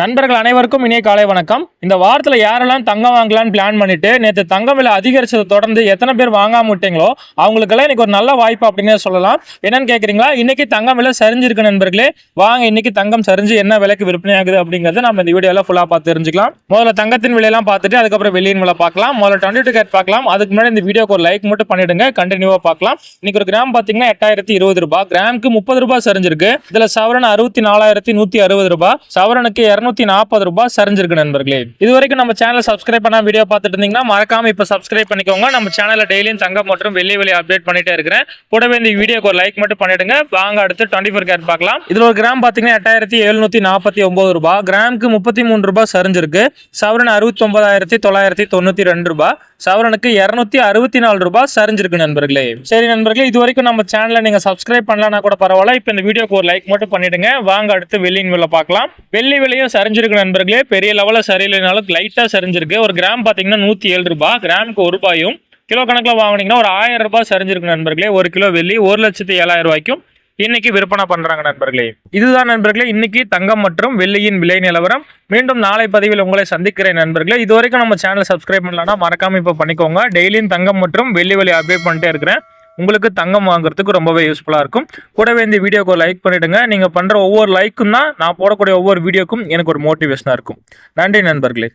நண்பர்கள் அனைவருக்கும் இனிய காலை வணக்கம். இந்த வாரத்தில் யாரெல்லாம் தங்கம் வாங்கலாம்னு பிளான் பண்ணிட்டு நேற்று தங்கம் விலை அதிகரிச்சதை தொடர்ந்து எத்தனை பேர் வாங்காம விட்டீங்களோ அவங்களுக்கெல்லாம் இன்னைக்கு ஒரு நல்ல வாய்ப்பு அப்படின்னே சொல்லலாம். என்னன்னு கேட்குறீங்களா இன்னைக்கு தங்கம் விலை சரிஞ்சிருக்கு நண்பர்களே. வாங்க இன்னைக்கு தங்கம் சரிஞ்சு என்ன விலைக்கு விற்பனையாகுது அப்படிங்கிறத நம்ம இந்த வீடியோவில் ஃபுல்லாக பார்த்து தெரிஞ்சுக்கலாம். முதல்ல தங்கத்தின் விலையெல்லாம் பார்த்துட்டு அதுக்கப்புறம் வெளியின் விலை பார்க்கலாம். முதல்ல டுவெண்ட்டி டூ கேட் பார்க்கலாம். அதுக்கு முன்னாடி இந்த வீடியோக்கு ஒரு லைக் மட்டும் பண்ணிடுங்க. கண்டினியூவாக பார்க்கலாம். இன்னைக்கு ஒரு கிராம் பார்த்தீங்கன்னா எட்டாயிரத்தி இருபது ரூபாய். கிராமுக்கு முப்பது ரூபாய் சரிஞ்சிருக்கு. இதில் சவரன் அறுபத்தி நாலாயிரத்தி நூற்றி அறுபது ரூபாய். சவரனுக்கு இரநூறு நாற்பது ரூபாய் சரிஞ்சிருக்கு நண்பர்களே. இது வரைக்கும் நம்ம சேனல் சப்ஸ்கிரைப் பண்ண வீடியோ பார்த்துட்டு இருந்தீங்கன்னா மறக்காம இப்ப சப்ஸ்கிரைப் பண்ணிக்கோங்க. நம்ம சேனலில் டெய்லியும் தங்கம் மற்றும் வெள்ளி வெளியே அப்டேட் பண்ணிட்டே இருக்கிறேன். கூடவே இந்த வீடியோக்கு ஒரு லைக் மட்டும் பண்ணிடுங்க. வாங்க அடுத்து டுவெண்ட்டி ஃபோர் கேட் பார்க்கலாம். இதுல ஒரு கிராம் பாத்தீங்கன்னா எட்டாயிரத்தி எழுநூத்தி நாற்பத்தி ஒன்பது ரூபாய். கிராமுக்கு முப்பத்தி மூணு ரூபாய் சரிஞ்சிருக்கு. சவரன் அறுபத்தி ஒன்பதாயிரத்தி தொள்ளாயிரத்தி தொண்ணூத்தி ரெண்டு ரூபாய். சவரனுக்கு இருநூத்தி அறுபத்தி நாலு ரூபாய் சரிஞ்சிருக்கு நண்பர்களே. சரி நண்பர்களே இது வரைக்கும் நம்ம சேனலை நீங்க சப்ஸ்கிரைப் பண்ணலாம்னா கூட பரவாயில்ல. இப்போ இந்த வீடியோக்கு ஒரு லைக் மட்டும் பண்ணிடுங்க. வாங்க அடுத்து வெள்ளியின் விலை பார்க்கலாம். வெள்ளி விலையும் சரிஞ்சிருக்கு நண்பர்களே. பெரிய லெவலில் சரியில்லைனாலும் லைட்டாக சரிஞ்சிருக்கு. ஒரு கிராம் பார்த்தீங்கன்னா நூற்றி ஏழு ரூபாய். கிராமுக்கு ஒரு ரூபாயும். கிலோ கணக்கில் வாங்குனீங்கன்னா ஒரு ஆயிரம் ரூபாய் சரிஞ்சிருக்கு நண்பர்களே. ஒரு கிலோ வெள்ளி ஒரு லட்சத்து ஏழாயிரம் ரூபாய்க்கும் இன்னைக்கு விற்பனை பண்றாங்க நண்பர்களே. இதுதான் நண்பர்களே இன்னைக்கு தங்கம் மற்றும் வெள்ளியின் விலை நிலவரம். மீண்டும் நாளை பதிவில் உங்களை சந்திக்கிறேன் நண்பர்களே. இது வரைக்கும் நம்ம சேனலை சப்ஸ்கிரைப் பண்ணலன்னா மறக்காம இப்போ பண்ணிக்கோங்க. டெய்லியும் தங்கம் மற்றும் வெள்ளி விலை அப்டேட் பண்ணிட்டே இருக்கிறேன். உங்களுக்கு தங்கம் வாங்குறதுக்கு ரொம்பவே யூஸ்ஃபுல்லாக இருக்கும். கூடவே இந்த வீடியோக்கு லைக் பண்ணிவிடுங்க நீங்கள் பண்ணுற ஒவ்வொரு லைக்கும் தான் நான் போடக்கூடிய ஒவ்வொரு வீடியோக்கும் எனக்கு ஒரு மோட்டிவேஷனாக இருக்கும். நன்றி நண்பர்களே.